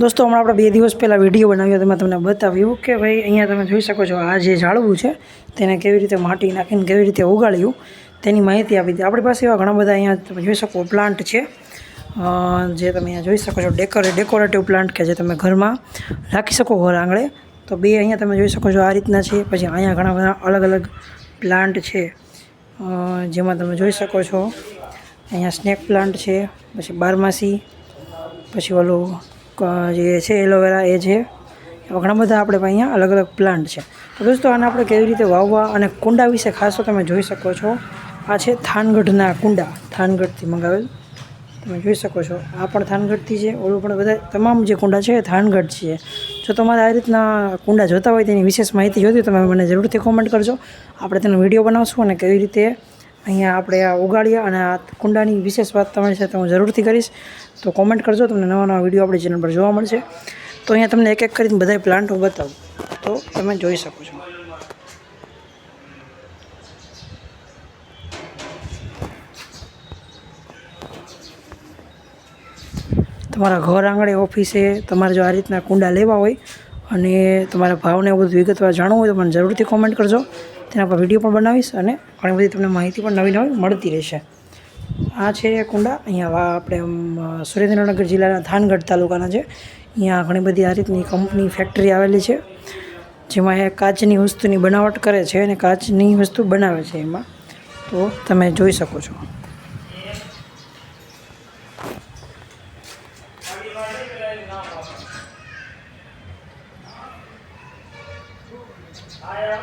દોસ્તો, હમણાં આપણે બે દિવસ પહેલાં વીડિયો બનાવ્યો તેમાં તમને બતાવ્યું કે ભાઈ, અહીંયા તમે જોઈ શકો છો આ જે ઝાડવું છે, તેને કેવી રીતે માટી નાખીને કેવી રીતે ઉગાડ્યું, તેની માહિતી આપી હતી આપણી પાસે એવા ઘણા બધા અહીંયા તમે જોઈ શકો પ્લાન્ટ છે. જે તમે અહીંયા જોઈ શકો છો, ડેકોરે, ડેકોરેટિવ પ્લાન્ટ કે જે તમે ઘરમાં રાખી શકો ઘર આંગણે. તો બે અહીંયા તમે જોઈ શકો છો આ રીતના છે. પછી અહીંયા ઘણા બધા અલગ અલગ પ્લાન્ટ છે. જેમાં તમે જોઈ શકો છો, અહીંયા સ્નેક પ્લાન્ટ છે, પછી બારમાસી, પછી ઓલું જે છે એલોવેરા એ છે. ઘણા બધા આપણે અહીંયા અલગ અલગ પ્લાન્ટ છે. તો દોસ્તો, આને આપણે કેવી રીતે વાવવા અને કુંડા વિશે ખાસ તો તમે જોઈ શકો છો. આ છે થાનગઢના કુંડા. થાનગઢથી મંગાવેલ. તમે જોઈ શકો છો. આ પણ થાનગઢથી છે. ઓલું પણ બધા, તમામ જે કુંડા છે એ થાનગઢ છે. જો તમારે આ રીતના કુંડા જોતા હોય તેની વિશેષ માહિતી જોતી તમે મને જરૂરથી કોમેન્ટ કરજો. આપણે તેનો વીડિયો બનાવશું અને કેવી રીતે અહીંયા આપણે આ ઉગાડ્યા અને આ કુંડાની વિશેષ વાત તમારી સાથે હું જરૂરથી કરીશ. તો કોમેન્ટ કરજો, તમને નવા નવા વીડિયો આપણી ચેનલ પર જોવા મળશે. તો અહીંયા તમને એક એક કરીને બધા પ્લાન્ટો બતાવું. તો તમે જોઈ શકો છો. તમારા ઘર આંગણે ઓફિસે તમારે જો આ રીતના કુંડા લેવા હોય અને તમારા ભાવને એવું બધું વિગતવાર જાણવું હોય તો મને જરૂરથી કોમેન્ટ કરજો. તેના પર વીડિયો પણ બનાવીશ અને ઘણી બધી તમને માહિતી પણ નવી નવી મળતી રહેશે. આ છે કુંડા. અહીંયા આપણે સુરેન્દ્રનગર જિલ્લાના થાનગઢ તાલુકાના છે. અહીંયા ઘણી બધી આ રીતની કંપની ફેક્ટરી આવેલી છે. જેમાં એ કાચની વસ્તુની બનાવટ કરે છે અને કાચની વસ્તુ બનાવે છે એમાં. તો તમે જોઈ શકો છો. ಆಯಾ